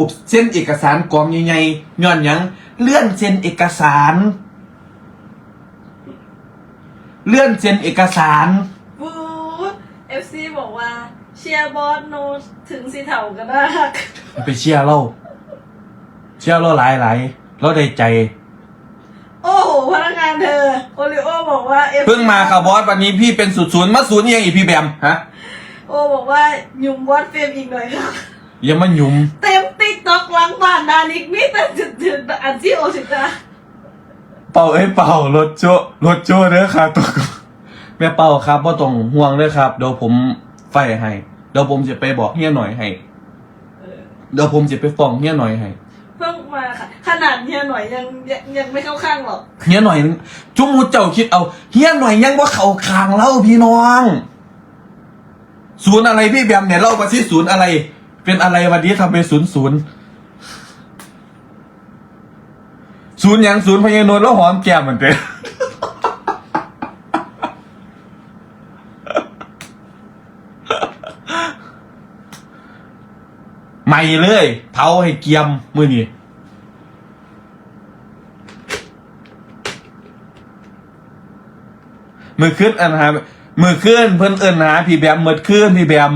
รูปเส้นเอกสารกองใหญ่ๆย้อนหยัง เลื่อนเซ็นเอกสาร เลื่อนเซ็นเอกสารบูเอฟซีบอกว่า เชียร์บอสโนถึงสีเถากันนะไปเชียร์เราเชียร์เราหลายหลายๆเราได้ใจ โอ้โหพนักงานเธอโอริโอบอกว่า FC เพิ่งมาค่ะบอสวันนี้พี่เป็นศูนย์ศูนย์มาศูนย์ยังอีกพี่แบมฮะ โอบอกว่าหยุ่มบอสเฟรมอีกหน่อยค่ะ ยังมาหยุมเต็มติ๊กต็อกหลังบ้านนานิกมีแต่จุดๆอันที่โอชิตาเป่าเอ้ยเป่ารถโจ้รถโจ้เด้อครับตัวแม่เป่าครับว่าต้องห่วงเด้อครับเดี๋ยวผมไฟให้เดี๋ยวผมจะไปบอกเฮียหน่อยให้เออเดี๋ยวผมจะไปฟ้องเฮียหน่อยให้เพิ่งมาค่ะ ขนาดเฮียหน่อยยังยังยังไม่เข้าข้างหรอก เฮียหน่อยจุ้มูเจ้าคิดเอาเฮียหน่อยยังว่าเขาคางเล่าพี่น้อง ศูนย์อะไรพี่แบมเนี่ยเล่ามาสิศูนย์อะไร เป็นอะไรวันนี้ทำเป็นศูนย์ศูนย์ศูนย์ยังศูนย์พญานนท์แล้วหอมแก้มเหมือนเดิมใหม่เลยเผาให้เกียมมือนี่มือขึ้นอันหามือขึ้นเพิ่นเอินหาพี่แบมมือขึ้นพี่แบม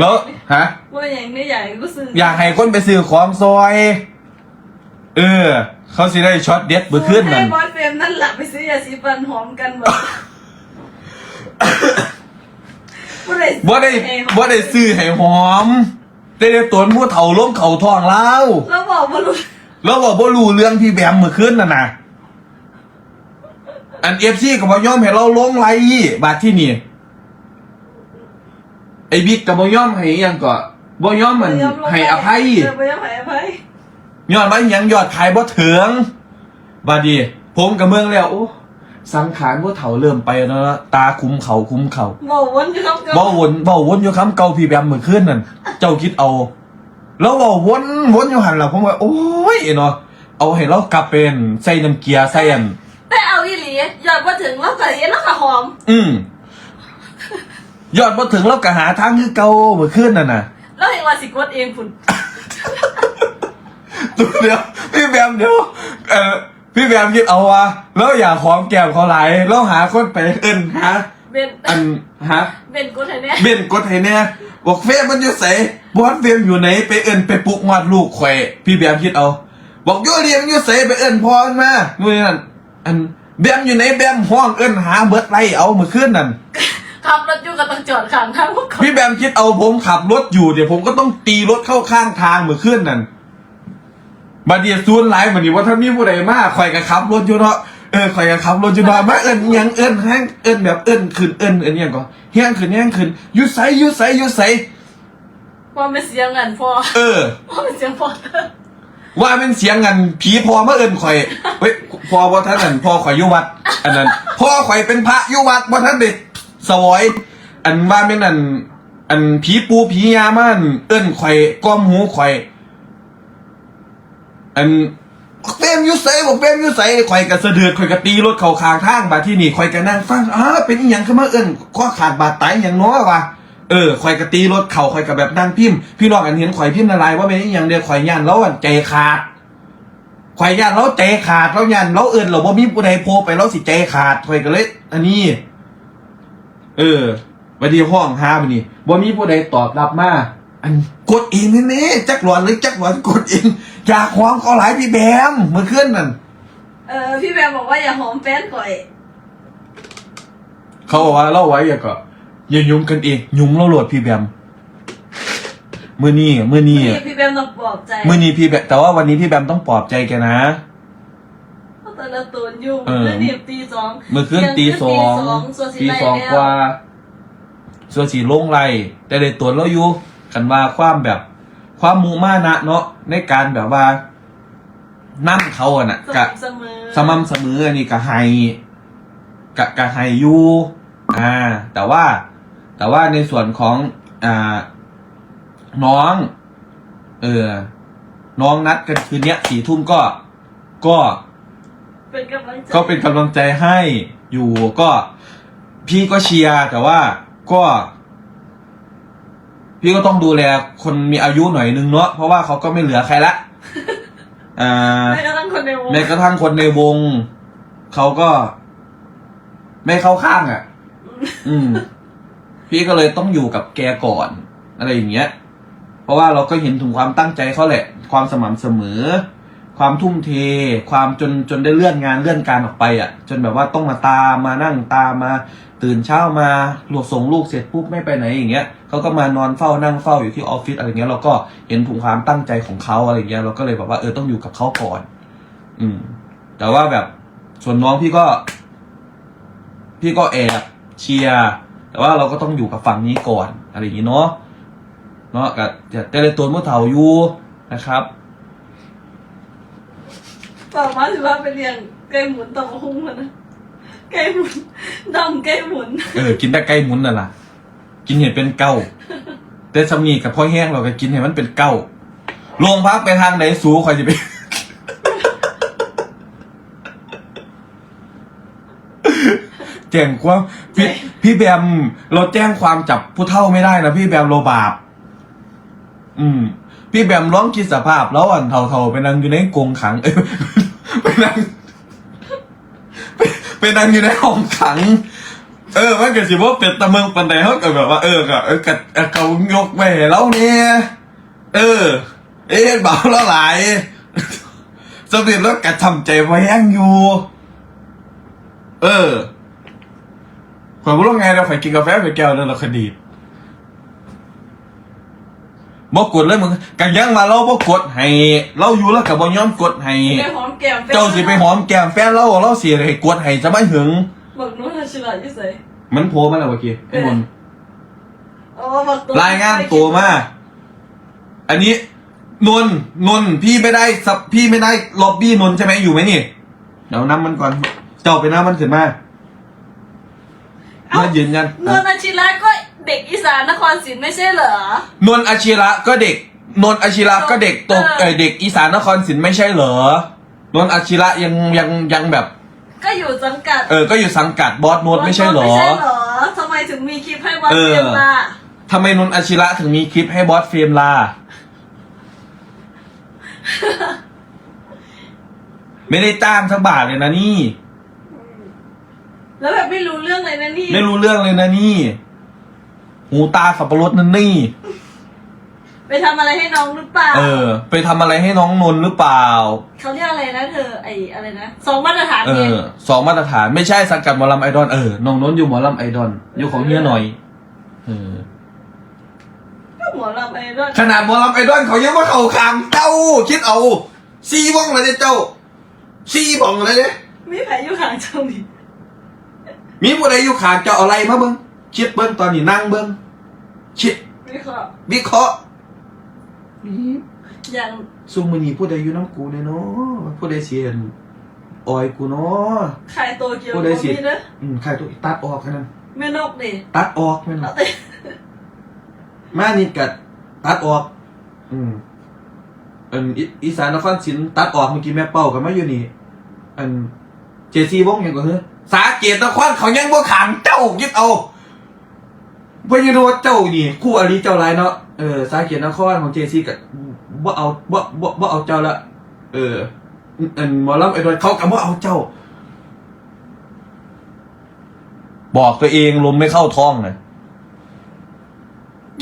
แล้ว ฮะ ว่าอย่างนี้ใหญ่ก็ซื้ออยากให้คนไปซื้อของซอย เออ เขาสิได้ช็อตเด็ดมือขึ้นให้นั่นบอสเฟรมนั่นแหละไปซื้อยาสีฟันหอมกันหมดบ่ได้บ่ได้บ่ได้ซื้อให้หอมได้ได้ตนผู้เฒ่าล้มเข่าทองแล้วแล้วบอกว่ารู้แล้วบอกบ่รู้เรื่องพี่แบมมือขึ้นน่ะนะอันเอฟซีก็บ่ยอมให้เราลงไลค์บาดที่นี่ไอ้ บิ๊กก็บ่ยอมให้อิหยังก็บ่ยอมมันให้อภัยเออบ่ยอมให้อภัยย้อนว่าอิหยังยอดขายบ่ถึงบาดนี้ผมกับเมืองแล้วโอ้สังขารผู้เฒ่าเริ่มไปแล้วนะตาคุ้มเขาคุ้มเขาบอกวนอยู่ครับเบาวนเบาวนอยู่คำเก่าพี่แบมมือขึ้นนั่นเจ้าคิดเอา แล้วเบาวนวนอยู่หันหลังผมว่าโอ้ยเนาะเอาให้เรากลับเป็นใส่น้ำเกียร์ใส่อันแต่เอาอีหลียอดมาถึงแล้วก็เห็นแล้วก็หอม อืม ยอดมาถึงเราก็หาทางคือเก่ามือขึ้นนั่นน่ะ แล้วเห็นว่าสิกดเองคุณตัวเดียวพี่แบมเดี๋ยวเออพี่แบมคิดเอาว่าแล้วอย่าหอมแก้มเขาไหลายแล้วหาคนไปเอินหาเบนอันฮะเบนกดให้แน่เบนกดให้แน่บอกเฟซมันอยู่ใส่บอสเฟมอยู่ไหนไปเอินไปปลุกมาดลูกข่อยพี่แบมคิดเอา บอกโยเรียมอยู่ใส่ไปเอินพอมันมานู่นนนั่นอันแบมอยู่ไหนแบมห้องเอินหาเบิร์ดไรเอามือขึ้นนั่น ขับรถอยู่กับต้องจอดข้างทางพวกเขาพี่แบมคิดเอาผมขับรถอยู่เดี๋ยวผมก็ต้องตีรถเข้าข้างทางมือขึ้นนั่นบัดเดียวซูนไลฟ์บัดนี้ว่าถ้ามีผู้ใดมาข่อยก็ขับรถอยู่เนาะเออข่อยก็ขับรถอยู่เนาะมาเอินอิหยังเอินแห้งเอินแบบเอินขึ้นเอินเอินอิหยังก็แห้งขึ้นแห้งขึ้นอยุใสอยุใสอยุใสว่าเป็นเสียงเงินพอเออว่าเป็นเสียงพอว่าเป็นเสียงกันผีพอมาเอินข่อยเฮ้ยพอบ่ท่านนั่นพอข่อยอยู่วัดอันนั้นพ่อข่อยเป็นพระอยู่วัดบ่ท่านเด็ก สวอยอันว่าเป็นอัน อันผีปูผียามันเอิ้นข่อยก้อมหูข่อย อันเป้มยุใสบอกเป้มยุใสข่อยกระเสดือดข่อยกระตีรถเข้าข้างทางบาที่นี่ข่อยกระนั่งฟังอ้าเป็นอีหยังขึ้นมาเอิ้นข้อขาดบาดตายอย่างน้อยวะเออข่อยกระตีรถเข่าข่อยกระแบบนั่งพิมพ์พี่น้องอันเห็นข่อยพิมพ์ละลายว่าเป็นอีหยังเดียวข่อยย่านแล้วอันใจขาดข่อยย่านเราใจขาดเราย่านเราเอินเราบ่มีผู้ใดโพไปเราสิใจขาดข่อยก็เลย อันนี้ เออวันดีห้องหาบันนี้บ่มีผู้ใดตอบรับมาอันกดเองแน่ๆจักหลอนหรือจักหลอนกดเองอยากความเขาหลายพี่แบมเมื่อคืนนั่นเออพี่แบมบอกว่าอย่าหอมแฟนก่อย เขาบอกว่าเล่าไว้อย่าก็อย่ายุ่งกันเองยุ่งเราโหลดพี่แบมมื่อนี้มื่อนี้พี่พี่แบมต้องปลอบใจมื่อนี้พี่แบมแต่ว่าวันนี้พี่แบมต้องปลอบใจแกนะเพราะแต่ ละตูนอยู่เออเมื่อนี่ตีสองเมื่อคืนตีสองตีสองกว่าส่วนสีลงไรแต่ได้ตัวเราอยู่กันว่าความแบบความมุมานะเนาะในการแบบว่านั่เขาอะน่ะกะม่ำเสมอสม่ำเสมออันนี้กะไฮกะกะไฮยูอ่า แต่ว่า แต่ว่าในส่วนของอ่า น้อง เออน้องนัดกันคืนเนี้ยสี่ทุ่มก็ ก็ เป็นกำลังใจก็เป็นกำลังใจให้อยู่ก็พี่ก็เชียร์แต่ว่าก็พพี่ก็ต้องดูแลคนมีอายุหน่อยนึงเนาะเพราะว่าเขาก็ไม่เหลือใครละอ่าไม่กระทั่งคนในวงแม้กระทั่งคนในวง เขาก็ ไม่เข้าข้างอะ อืม พี่ก็เลยต้องอยู่กับแกก่อน อะไรอย่างเงี้ย เพราะว่าเราก็เห็นถึงความตั้งใจเขาแหละ ความสม่ำเสมอ ความทุ่มเท ความจนจนได้เลื่อนงานเลื่อนการออกไปอะ จนแบบว่าต้องมาตามมานั่งตามมา ตื่นเช้ามาหลวกส่งลูกเสร็จปุ๊บไม่ไปไหนอย่างเงี้ยเขาก็มานอนเฝ้านั่งเฝ้าอยู่ที่ออฟฟิศอะไรเงี้ยเราก็เห็นถึงความตั้งใจของเขาอะไรเงี้ยเราก็เลยแบบว่าเออต้องอยู่กับเขาก่อน อืม แต่ว่าแบบส่วนน้องพี่ก็ พี่ก็แอบเชียร์แต่ว่าเราก็ต้องอยู่กับฝั่งนี้ก่อน อะไรอย่างนี้เนาะเนาะกับแต่ละตัวเมื่อเถาอยู่นะครับ ต่อมาถือว่าเป็นเรียงไก่หมุนต่อมาหุ้งแล้วนะไก่หมุนดองไก่หมุนเออ กินแต่ไก่หมุนน่ะล่ะ กินเห็นเป็นเก้า แต่สำนีกับพ่อแห้งเราก็กินเห็นมันเป็นเก้าลงพักไปทางไหนสูคอยจะไป แจ้งความพี่พี่แบมเราแจ้งความจับผู้เฒ่าไม่ได้นะพี่แบมโลบาป อืม พี่แบมร้องคิดสภาพแล้วอันเท่าๆไปนั่งอยู่ในกรงขังเออ ไปนั่งไปไปนั่งอยู่ในห้องขัง เออมันก็สิว่าเป็นตะเมืองปันใดเขาก็แบบว่าเออก็เออก็เออเขายกไปให้แล้วเนี่ยเออ เอ๊ะเบาแล้วหลายสำเร็จแล้วกระทำใจไว้ยังอยู่ เออข่อยรู้ไงเราข่อยกินกาแฟไปแก้วแล้วเราคดี บ่กดเลยมึงกันยังมาเราบ่กดให้ เราอยู่แล้วก็บ่ยอมกดให้ ไปหอมแก้มเจ้าสิไปหอมแก้มแฟนเราเราสิให้กดให้จะไม่หึง บอกนู้นน่ะฉลาดที่สุดมันโผล่มาแล้วเมื่อกี้ไอ้บนอ๋อบอกตัวรายงานตัวมา อันนี้นนท์นนท์พี่ไม่ได้ซับพี่ไม่ได้ล็อบบี้นนท์ใช่ไหมอยู่ไหมนี่เดี๋ยวน้ำมันก่อน เจ้าไปน้ำมันขึ้นมามายืนยัน นนท์อาชิระก็ เด็กอีสานนครศรีไม่ใช่เหรอ นนท์อาชิระก็เด็ก นนท์อาชิระก็เด็กตกเออเอยเด็กอีสานนครศรีไม่ใช่เหรอ นนท์อาชิระยังยังยังแบบ ก็อยู่สังกัดเออ ก็อยู่สังกัดบอสโนตไม่ใช่เหรอ ไม่ใช่เหรอทำไมถึงมีคลิปให้วัดเออ เรียนล่ะทำไมนนท์อาชิระถึงมีคลิปให้บอสเฟรมลาไม่ได้จ้างสักบาทเลยนะนี่ แล้วแบบไม่รู้เรื่องเลยนะนี่ ไม่รู้เรื่องเลยนะนี่ หูตาสับปะรดนั่นนี่ ไปทำอะไรให้น้องหรือเปล่าเออ ไปทำอะไรให้น้องนนท์หรือเปล่า เขาเรียกอะไรนะเธอไออะไรนะสองมาตรฐานเอเนี่ยอสองมาตรฐานไม่ใช่สังกัดหมอลำไอดอลเออน้องนนท์อยู่หมอลำไอดอลอยู่ของเฮียหน่อยเออก็หมอลำไอดอลขนาดหมอลำไอดอลเขายังว่าเขาขามเจ้า คิดเอาซีบ้องอะไรเนี่ยเจ้าซีบ้องอะไรเนี่ย มีแผลอยู่ข้างเจ้านี่มีผู้ใดอยู่ขางเจ้าเอาอะไรมาเบิ้ง คิดเบิ้งตอนนี้นั่งเบิ้งคิดวิเคราะห์วิเคราะห์อย่างซุมมือนี้ผู้ใดอยู่น้ำกูเนี่ยเนาะผู้ใดเสียนออยกูเนาะใครโตเกียวผู้โมใดสิมีเด้ออืมใครตัวตัดออกแค่นั้นแม่นกดิตัดออกแม่นเอาบ่แต่มานี่กัดตัดออก อืมอันอีอีสานนครศรีตัดออกเมื่อกี้แม่เป้ากันมาอยู่นี่ อันเจซีวงยังก็เฮ้อสาเกตนครเขายังบ่ขางเจ้าคิดเอา เพื่อนอยูว่าเจ้านี่คู่อริเจ้าไรเนาะเออสาเกตนครของเจซีกับบ่เอาบ่บ่บ่เอาเจ้าละเอออันหมอลำไอ้ดอยเขากับบ่เอาเจ้า บอกตัวเองลมไม่เข้าท้องนะ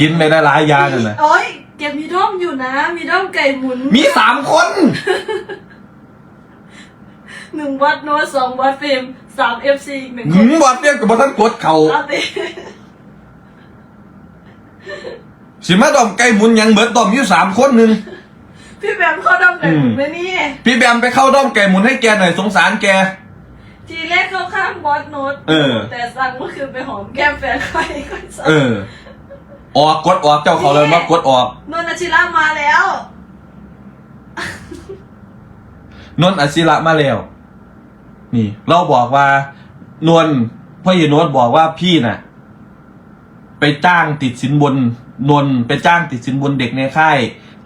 กินไม่ได้หลายอยางเลยนะโอ้ยแกมีด้อมอยู่นะ มีด้อมไก่หมุน มีสามคนหนึ่งวัดโน้ตสองวัดเฟรมสามเอฟซีอีกหนึ่งคหืนมบอดเรียกกับบอท่านกดเขาเอาแต่ สิมาดอมไก่หมุนยังเบิดดอมอยู่สามคนหนึ่ง พี่แบมเข้าด้อมไก่หมุนอืมไหมนี่ พี่แบมไปเข้าดอมไก่หมุนให้แกหน่อยสงสารแก ทีแรกเข้าข้างบอสโน้ตเออ แต่สั่งเมื่อคืนไปหอมแก้มแฟนใครก็สั่งเออ ออกกดออกเจ้าเขาเลยมากดออก นนท์อาชิระมาแล้ว นนท์อาศิระมาแล้ว นี่ เราบอกว่านวลพ่อใหญ่นวลบอกว่าพี่น่ะ ไปจ้างติดสินบนนนท์ไปจ้างติดสินบนเด็กในค่าย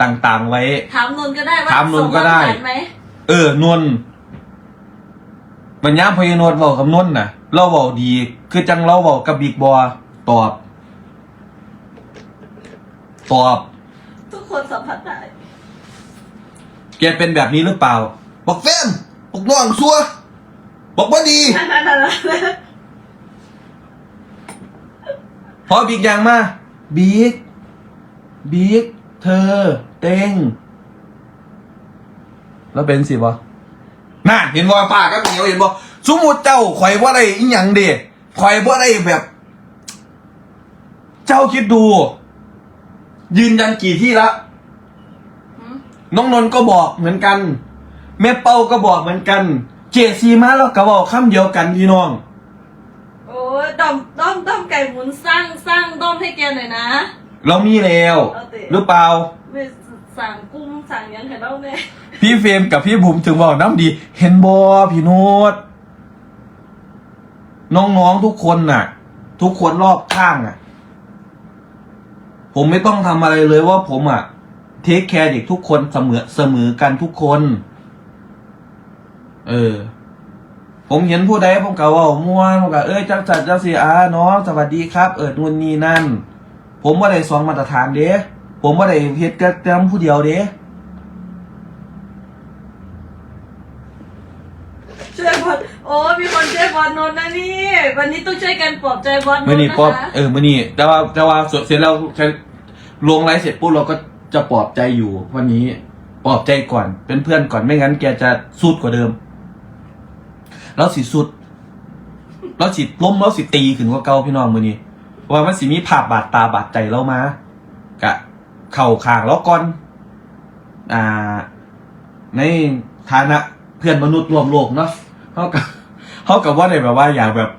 ต่างๆ ไว้ ถามนนท์ก็ได้ว่าถามนนท์ก็ได้ ส่งมาผ่านไหมเออนวลมันย่ามพยานวลบอกกับนวลน่ะ เราบอกดี คือจังเราบอกกับบิ๊กบอตอบ ตอบ ทุกคนสัมผัสได้ แกเป็นแบบนี้หรือเปล่า บอกเฟมบอกน้องซัว บอกว่าดี นั่นนั่นนั่นนั่น พอบิ๊กยังมาบิ๊กบิ๊กเธอ เต็ง แล้วเป็นสิบ่น่าเห็นบ่ป้าก็เหนียวเห็นบ่สมมุติเจ้าข่อยว่าได้อีหยังเด็ข่อยว่าได้แบบ เจ้าคิดดู ยืนยันกี่ที่ละหืมน้องนนท์ก็บอกเหมือนกัน แม่เป้าก็บอกเหมือนกัน เจซีมาแล้วก็บอกคำเดียวกันพี่น้องโอ้ย ด้อมด้อมด้อมไก่หมุนสร้างสร้างด้อมให้แกหน่อยนะ เรามีแล้วเอาสิ หรือเปล่า ไม่สั่งกุ้งสั่งหยังเห็นเราเนี่ยพี่เฟรมกับพี่บุ๋มถึงบอกน้ำดี เห็นบอพี่โนดน้องๆทุกคนน่ะ ทุกคนรอบข้างอะ ผมไม่ต้องทำอะไรเลยว่าผมอะ เทคแคร์เด็กทุกคนเสมอเสมอกันทุกคน เออ ผมเห็นผู้ใดผมก็เว่าม่วนผมก็เอ้ยจักจัดจักสีอาน้องสวัสดีครับเอิดนู่นนี่นั่น ผมว่าได้สองมาตรฐานเด้ผมว่าได้เฮ็ดกับจำผู้เดียวเด้ช่วยบอลโอ้มีคนช่วยบอลนนท์นะนี่ วันนี้ต้องช่วยกันปลอบใจบอลนนมื่อท์นี้นะป๊อบคะเออมื่อนี้แต่ว่าแต่ว่าเสร็จแล้วใช้ลงไลฟ์เสร็จปุ๊บเราก็จะปลอบใจอยู่ วันนี้ปลอบใจก่อนเป็นเพื่อนก่อนไม่งั้นแกจะสุดกว่าเดิม แล้วสิสุด แล้วสิล้มแล้วสิตีขึ้นกว่าเก่าพี่น้องมือนี้ว่ามันสิมีภาพบาดตาบาดใจเรามากะ เข่าขางแล้วก่อน อ่า ในฐานะเพื่อนมนุษย์รวมโลกเนาะเขากับเขากับว่าในแบบว่าอย่างแบบ